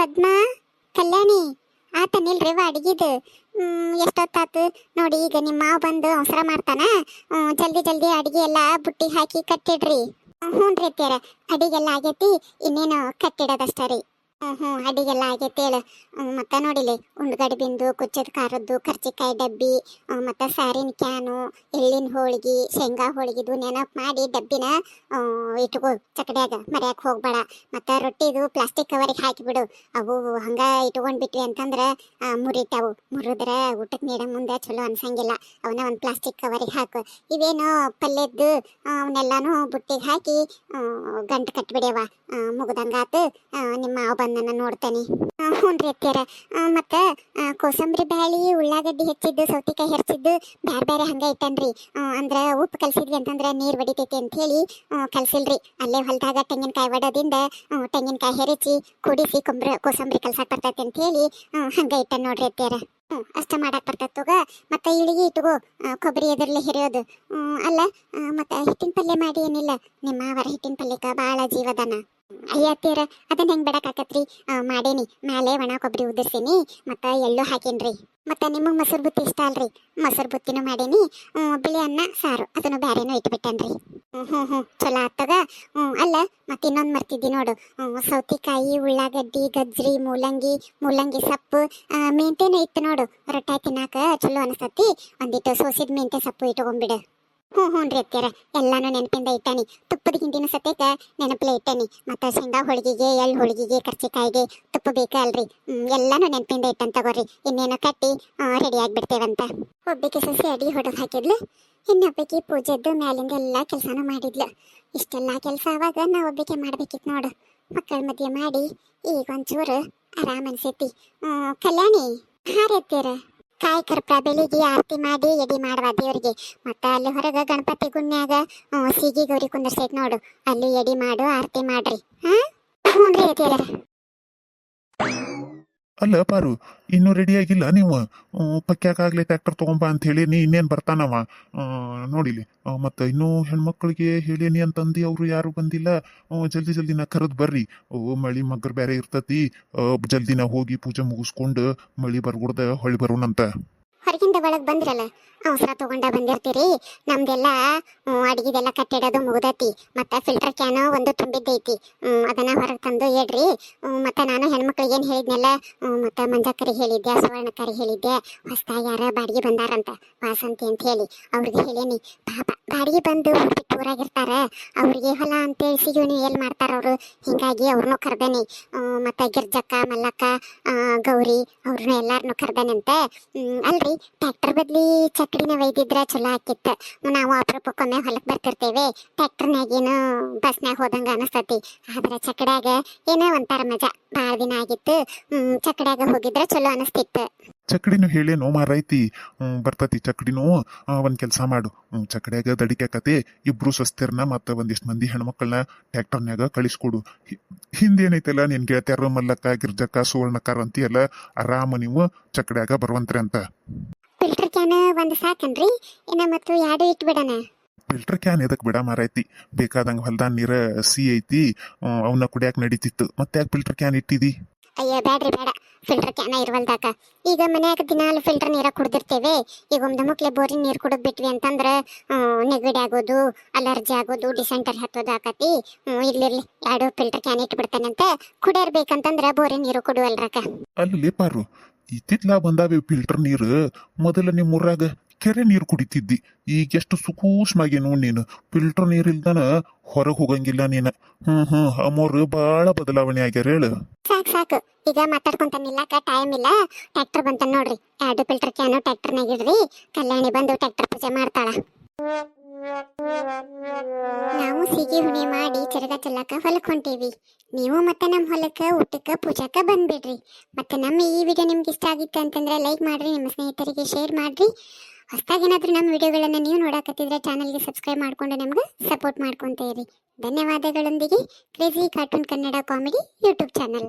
ಪದ್ಮ, ಕಲ್ಯಾಣಿ ಆತನಿಲ್ರಿ ಅಡಿಗಿದು. ಎಷ್ಟೊತ್ತಾತು? ನೋಡಿ, ಈಗ ನಿಮ್ಮ ಮಾವ ಬಂದು ಅವಸರ ಮಾಡ್ತಾನ. ಜಲ್ದಿ ಜಲ್ದಿ ಅಡಿಗೆ ಎಲ್ಲ ಬುಟ್ಟಿ ಹಾಕಿ ಕಟ್ಟಿಡ್ರಿ. ಹ್ಞೂ ರೀ ಅಡಿಗೆಲ್ಲ ಆಗೈತಿ, ಇನ್ನೇನು ಕಟ್ಟಿಡೋದಷ್ಟ ರೀ. ಹ್ಞೂ ಹ್ಞೂ ಅಡಿಗೆಲ್ಲ ಆಗೈತಿ ಹೇಳು. ಮತ್ತೆ ನೋಡಿಲಿ, ಉಂಡ್ಗಡ್ಡಿ ಬಿಂದು, ಕುಚ್ಚದ ಖಾರದ್ದು, ಕರ್ಚಿಕಾಯಿ ಡಬ್ಬಿ ಮತ್ತು ಸಾರಿನ ಕ್ಯಾನು, ಎಳ್ಳಿನ ಹೋಳಿಗೆ, ಶೇಂಗಾ ಹೋಳಿಗೆದು ನೆನಪು ಮಾಡಿ ಡಬ್ಬಿನ ಇಟ್ಕೋ ಚಕಡ್ಯಾಗ, ಮರ್ಯಾಕೆ ಹೋಗ್ಬೇಡ. ಮತ್ತು ರೊಟ್ಟಿದು ಪ್ಲಾಸ್ಟಿಕ್ ಕವರಿಗೆ ಹಾಕಿಬಿಡು ಅವು ಹಂಗ ಇಟ್ಕೊಂಡ್ ಬಿಟ್ವಿ ಅಂತಂದ್ರ ಮುರಿತಾವು. ಮುರಿದ್ರೆ ಊಟಕ್ಕೆ ನೀಡ ಮುಂದೆ ಚಲೋ ಅನ್ಸಂಗಿಲ್ಲ. ಅವನ್ನ ಒಂದು ಪ್ಲಾಸ್ಟಿಕ್ ಕವರಿಗೆ ಹಾಕು. ಇವೇನು ಪಲ್ಯದ್ದು ಅವನ್ನೆಲ್ಲನೂ ಬುಟ್ಟಿಗೆ ಹಾಕಿ ಗಂಟು ಕಟ್ಬಿಡ್ಯವ. ಮುಗ್ದಂಗಾತು ನಿಮ್ಮ ಮಾವ ಬಂದನ ನೋಡ್ತೇನೆ. ಹ್ಞೂ ರೀ ಮತ್ತ ಮತ್ತು ಕೋಸಂಬರಿ ಬ್ಯಾಳಿ, ಉಳ್ಳಾಗಡ್ಡಿ ಹೆಚ್ಚಿದ್ದು, ಸೌತಿಕಾಯಿ ಹೆಚ್ಚಿದ್ದು ಬೇರೆ ಬೇರೆ ಹಂಗ ಐತನ್ರಿ ಅಂದ್ರ ಉಪ್ಪು ಕಲ್ಸಿದ್ವಿ ಅಂತಂದ್ರೆ ನೀರು ಬಡಿತೈತಿ ಅಂತ ಹೇಳಿ ಕಲ್ಸಿಲ್ರಿ. ಅಲ್ಲೇ ಹೊಲದಾಗ ತೆಂಗಿನಕಾಯಿ ಒಡೋದಿಂದ ತೆಂಗಿನಕಾಯಿ ಹೆರಿಚಿ, ಕುಡಿಸಿ ಕೊಂಬ್ರ, ಕೋಸಂಬರಿ ಕಲ್ಸಕ್ ಬರ್ತೈತಿ ಅಂತ ಹೇಳಿ ಹಂಗ ನೋಡ್ರಿ ಅತ್ತಿಯರ. ಹ್ಞೂ, ಅಷ್ಟ ಮಾಡಕ್ ಬರ್ತೈತಿ ತಗೋ. ಮತ್ತೆ ಇಳಿಗೆ ಇಟ್ಟುಗೋ ಕೊಬ್ಬರಿ ಎದುರ್ಲೆ ಹಿರಿಯೋದು. ಅಲ್ಲ ಮತ್ತೆ ಹಿಟ್ಟಿನ ಪಲ್ಯ ಮಾಡಿ ಏನಿಲ್ಲ. ನಿಮ್ಮ ಅವರ ಹಿಟ್ಟಿನ ಪಲ್ಯಕ್ಕ ಭಾಳ ಜೀವದಾನ ಅಯ್ಯ ಅತ್ತೀರ ಅದನ್ನ ಹೆಂಗ್ ಬಿಡಕ್ಕಾಕತ್ರಿ ಆ, ಮಾಡೇನಿ ಮ್ಯಾಲೆ ಒಣ ಕೊಬ್ಬರಿ ಉದುರ್ಸೀನಿ ಮತ್ತ ಎಳ್ಳು ಹಾಕೇನ್ರಿ. ಮತ್ತ ನಿಮಗ್ ಮೊಸರು ಬುತ್ತಿ ಇಷ್ಟ ಅಲ್ರಿ? ಮೊಸರು ಬುತ್ತಿನೂ ಮಾಡೇನಿ ಬಿಳಿ ಅನ್ನ ಸಾರು ಅದನ್ನು ಬ್ಯಾರೆನೂ ಇಟ್ಬಿಟ್ಟನ್ರಿ. ಹ್ಮ್ ಹ್ಮ್ ಹ್ಮ್ ಚಲೋ ಆತಗ ಹ್ಮ್ ಅಲ್ಲ ಮತ್ತೆ ಇನ್ನೊಂದ್ ಮರ್ತಿದ್ದಿ ನೋಡು. ಸೌತಿಕಾಯಿ ಉಳ್ಳಾಗಡ್ಡಿ ಗಜ್ರಿ ಮೂಲಂಗಿ ಮೂಲಂಗಿ ಸೊಪ್ಪು ಮೆಂತೆನೂ ಇತ್ತು ನೋಡು. ರೊಟ್ಟಿ ತಿನ್ನಾಕ ಚಲೋ ಅನಿಸ್ತತಿ ಒಂದಿಟ್ಟು ಸೋಸಿದ ಮೆಂತೆ ಸೊಪ್ಪು ಇಟ್ಕೊಂಡ್ಬಿಡು ಹ್ಞೂ ಹ್ಞೂ ರೀ ಅತ್ತಿಯರ. ಎಲ್ಲಾನು ನೆನಪಿಂದ ಇಟ್ಟಾನಿ. ತುಪ್ಪದ ಹಿಂದಿನ ಸತ್ಯಕ್ಕೆ ನೆನಪಲೇ ಇಟ್ಟಾನಿ. ಮತ್ತು ಶೇಂಗಾ ಹೋಳಿಗೆಗೆ, ಎಳ್ಳು ಹೋಳಿಗೆಗೆ, ಕರ್ಚಿಕಾಯಿಗೆ ತುಪ್ಪ ಬೇಕಲ್ರಿ. ಎಲ್ಲಾನು ನೆನಪಿಂದ ಇಟ್ಟಂತ ತಗೋರಿ. ಇನ್ನೇನು ಕಟ್ಟಿ ರೆಡಿ ಆಗಿಬಿಡ್ತೇವಂತ. ಒಬ್ಬಕ್ಕೆ ಸಸಿ ಅಡಿ ಹೊಡೆದು ಹಾಕಿದ್ಲು. ಇನ್ನೊಬ್ಬಕ್ಕೆ ಪೂಜೆದ್ದು ಮ್ಯಾಲಿಂದ ಎಲ್ಲ ಕೆಲಸನೂ ಮಾಡಿದ್ಲು. ಇಷ್ಟೆಲ್ಲ ಕೆಲಸ ಆವಾಗ ನಾ ಒಬ್ಬಕ್ಕೆ ಮಾಡ್ಬೇಕಿತ್ತು ನೋಡು. ಮಕ್ಕಳ ಮದುವೆ ಮಾಡಿ ಈಗ ಒಂಚೂರು ಆರಾಮ್ ಅನ್ಸೈತಿ. ಕಲ್ಯಾಣಿ. ಹಾಂ ರೀ ಕಾಯಿ ಕರ್ಪೂರ ಬೆಳಿಗ್ಗೆ ಆರತಿ ಮಾಡಿ ಎಡಿ ಮಾಡುವ ದೇವ್ರಿಗೆ. ಮತ್ತ ಅಲ್ಲಿ ಹೊರಗ ಗಣಪತಿ ಗುಣ್ಯಾಗ ಸಿಗಿ ಗೌರಿ ಕುಂದರ್ಸೈತ್ ನೋಡು. ಅಲ್ಲಿ ಎಡಿ ಮಾಡು, ಆರತಿ ಮಾಡ್ರಿ. ಹಾ? ಹ್ಞೂ ಅತ್ತಿಯರ. ಅಲ್ಲ, ಪಾರು, ಇನ್ನೂ ರೆಡಿ ಆಗಿಲ್ಲ ನೀವು. ಪಕ್ಕಾಗಲಿ ಟ್ಯಾಕ್ಟರ್ ತೊಗೊಂಬ ಅಂತ ಹೇಳಿ, ನೀ ಇನ್ನೇನು ಬರ್ತಾನವ? ನೋಡಿಲಿ. ಮತ್ತು ಇನ್ನೂ ಹೆಣ್ಮಕ್ಳಿಗೆ ಹೇಳೇನಿ ಅಂತಂದು, ಅವರು ಯಾರು ಬಂದಿಲ್ಲ. ಜಲ್ದಿ ಜಲ್ದಿ ನಾ ಕರೆದು ಬರ್ರಿ. ಓ, ಮಳಿ ಮಗ್ಗರ್ ಬೇರೆ ಇರ್ತತಿ. ಜಲ್ದಿ ಜಲ್ದಿನ ಹೋಗಿ ಪೂಜೆ ಮುಗಿಸ್ಕೊಂಡು ಮಳಿ ಬರ್ಗುಡ್ದ ಹೊಳಿ ಬರೋಣಂತ. ಒಳಗ್ ಬಂದ್ರಲ್ಲ, ಅವಸರ ತಗೊಂಡ ಬಂದಿರ್ತೀರಿ. ನಮ್ದೆಲ್ಲ ಅಡಿಗೆದೆಲ್ಲ ಕಟ್ಟಿಡೋದು ಮುಗ್ದೈತಿ. ಮತ್ತೆ ಫಿಲ್ಟರ್ ಕ್ಯಾನ್ ಒಂದು ತುಂಬಿದ್ದೈತಿ. ಅದನ್ನು ಹೊರಗೆ ತಂದು ಹೇಳ್ರಿ. ಮತ್ತು ನಾನು ಹೆಣ್ಮಕ್ಳಿಗೆ ಏನು ಹೇಳಿದ್ನಲ್ಲ ಮತ್ತು ಮಂಜಕ್ಕರಿಗೆ ಹೇಳಿದ್ದೆ ಸುವರ್ಣಕರಿ ಹೇಳಿದ್ದೆ ಹೊಸ್ದಾಗಿ ಯಾರ ಬಾಡಿಗೆ ಬಂದಾರಂತ, ವಾಸಂತಿ ಅಂತ ಹೇಳಿ. ಅವ್ರಿಗೆ ಹೇಳೇನಿ, ಪಾಪ, ಬಾಡಿಗೆ ಬಂದು ಊರಾಗಿರ್ತಾರೆ ಅವ್ರಿಗೆ ಹೊಲ ಅಂತೇಳಿ ಸಿಗೋಣ ಎಲ್ಲಿ ಮಾಡ್ತಾರ ಅವರು? ಹೀಗಾಗಿ ಅವ್ರನ್ನೂ ಕರ್ದೇನಿ. ಮತ್ತು ಗಿರ್ಜಕ್ಕ, ಮಲ್ಲಕ್ಕ ಗೌರಿ ಅವ್ರನ್ನ ಎಲ್ಲರನ್ನೂ ಕರ್ದೇನಂತೆ. ಅಲ್ರಿ ಟ್ರ್ಯಾಕ್ಟರ್ ಬದ್ಲಿ ಚಕ್ಡಿನ ಒಯ್ದಿದ್ರ ಚಲೋ ಆಕಿತ್ತು. ನಾವು ಅಪರೂಪಕ್ಕೊಮ್ಮೆ ಹೊಲಕ್ಕೆ ಬರ್ತಿರ್ತೇವೆ. ಟ್ರ್ಯಾಕ್ಟರ್ನಾಗ ಏನು ಬಸ್ನಾಗ ಹೋದಂಗ ಅನಿಸ್ತತಿ. ಆದ್ರೆ ಚಕಡ್ಯಾಗ ಏನೋ ಒಂಥರ ಮಜಾ. ಭಾಳ ದಿನ ಆಗಿತ್ತು. ಚಕಡ್ಯಾಗ ಹೋಗಿದ್ರ ಚಲೋ ಅನಿಸ್ತಿತ್ತು. ಚಕಡಿನೂ ಹೇಳೇನು ಮಾರೈತಿ ಬರ್ತತಿ ಚಕಡಿನೂ. ಒಂದ್ ಕೆಲಸ ಮಾಡು. ಚಕಡ್ಯಾಗ ದಡಿಕ್ಯಾಕತಿ ಇಬ್ರು ಸ್ವಸ್ಥರ್ನ ಮತ್ತ ಒಂದಿಷ್ಟು ಮಂದಿ ಹೆಣ್ಮಕ್ಳನ್ನ ಟ್ಯಾಕ್ಟರ್ನ್ಯಾಗ ಕಳಿಸ್ಕೊಡು. ಹಿಂದೇನೈತಲ್ಲ ನಿನ್ ಗೆಳತ್ಯಾರ ಮಲ್ಲಕ್ಕ, ಗಿರ್ಜಕ್ಕ ಸುವರ್ಣಕಾರ ಅಂತೀಯಲ್ಲ, ಆರಾಮ ನೀವು ಚಕಡ್ಯಾಗ ಬರುವಂತ್ರಿ ಅಂತ. ಕ್ಯಾನ್ ಒಂದು ಸಾಕನ್ರಿ? ಇನ್ನ ಮತ್ತು ಎರಡು ಇಟ್ಬಿಡಣ? ಫಿಲ್ಟರ್ ಕ್ಯಾನ್ ಎದಕ್ ಬಿಡ ಮಾರೈತಿ ಬೇಕಾದಂಗ ಹೊಲ್ದಾನ್ ನೀರ ಸಿ ಐತಿ ಅವನ್ನ ಕುಡಿಯಾಕ ನಡೀತಿತ್ತು. ಮತ್ತೆ ಯಾಕೆ ಫಿಲ್ಟರ್ ಕ್ಯಾನ್ ಇಟ್ಟಿದಿ? ಅಯ್ಯ ಬ್ಯಾಡ್ರಿ ಬೇಡ ಫಿಲ್ಟರ್ ಕ್ಯಾನ್ ಇರುವಲ್ದಾಕ ಈಗ ಮನ್ಯಾಗ ದಿನಾಲು ಫಿಲ್ಟರ್ ನೀರ ಕುಡ್ದಿರ್ತೇವೆ. ಈಗ ಒಂದು ಮುಕ್ಲೆ ಬೋರಿನ ನೀರು ಕುಡಿದ್ ಬಿಟ್ವಿ ಅಂತಂದ್ರ ನೆಗಡಿ ಆಗೋದು ಅಲರ್ಜಿ ಆಗೋದು ಡಿಸೆಂಟರ್ ಹತ್ತೋದು ಆಕತಿ. ಇರ್ಲಿರ್ಲಿ ಎರಡು ಫಿಲ್ಟರ್ ಕ್ಯಾನ್ ಇಟ್ಬಿಡ್ತಾನಂತ. ಕುಡಿಯರ್ಬೇಕಂತಂದ್ರೆ ಬೋರಿನ ನೀರು ಕುಡುವಲ್ರಕ ಅಲ್ಲಿ ಪಾರು ಇತ್ತಿತ್ಲಾ ಬಂದಾವೆ ಫಿಲ್ಟರ್ ನೀರು. ಮೊದಲ ನಿಮ್ಮ ಊರಾಗ ಕೆರೆ ನೀರು ಕುಡಿತಿದ್ದಿ. ಈಗ ಎಷ್ಟು ಸೂಕ್ಷ್ಮಾಗೇನು ನೀನು. ಫಿಲ್ಟರ್ ನೀರ್ ಇಲ್ದನ ಹೊರಗೆ ಹೋಗಂಗಿಲ್ಲ ನೀನು. ಹ್ಮ್ ಹ್ಮ್, ಅಮ್ಮೋರು ಬಹಳ ಬದಲಾವಣೆ ಆಗ್ಯಾರ ಹೇಳು. ಸಾಕ್, ಸಾಕು. ಈಗ ಮಾತಾಡ್ಕೊಂತ ನಿಲ್ಲಕ ಟೈಮ್ ಇಲ್ಲ. ಟ್ರ್ಯಾಕ್ಟರ್ ಬಂತ ನೋಡ್ರಿ. ಎರಡು ಫಿಲ್ಟರ್ ಕ್ಯಾನು ಟ್ರ್ಯಾಕ್ಟರ್ನಾಗ ಇಡ್ರಿ ಕಲ್ಯಾಣಿ ಬಂದು ಟ್ರ್ಯಾಕ್ಟರ್ ಪೂಜೆ ಮಾಡ್ತಾಳ. ನಾವು ಸಿಗಿ ಹುಣಿ ಮಾಡಿ ಚರಗ ಚಲ್ಲಕ ಹೊಲಕ್ಕೆ ನೀವು ಮತ್ತೆ ನಮ್ಮ ಹೊಲಕ್ಕ, ಊಟಕ್ಕ, ಪೂಜಾಕ ಬಂದ್ಬಿಡ್ರಿ. ಮತ್ತೆ ನಮ್ಮ ಈ ವಿಡಿಯೋ ನಿಮ್ಗೆ ಇಷ್ಟ ಆಗಿತ್ತು ಅಂತಂದ್ರೆ ಲೈಕ್ ಮಾಡ್ರಿ, ನಿಮ್ಮ ಸ್ನೇಹಿತರಿಗೆ ಶೇರ್ ಮಾಡ್ರಿ. ಹೊಸದಾಗಿ ಏನಾದರೂ ನಮ್ಮ ವಿಡಿಯೋಗಳನ್ನು ನೀವು ನೋಡಕತ್ತಿದ್ರೆ ಚಾನಲ್ಗೆ ಸಬ್ಸ್ಕ್ರೈಬ್ ಮಾಡ್ಕೊಂಡು ನಮ್ಗೆ ಸಪೋರ್ಟ್ ಮಾಡ್ಕೊತ ಇರಿ. ಧನ್ಯವಾದಗಳೊಂದಿಗೆ crazy cartoon Kannada comedy YouTube channel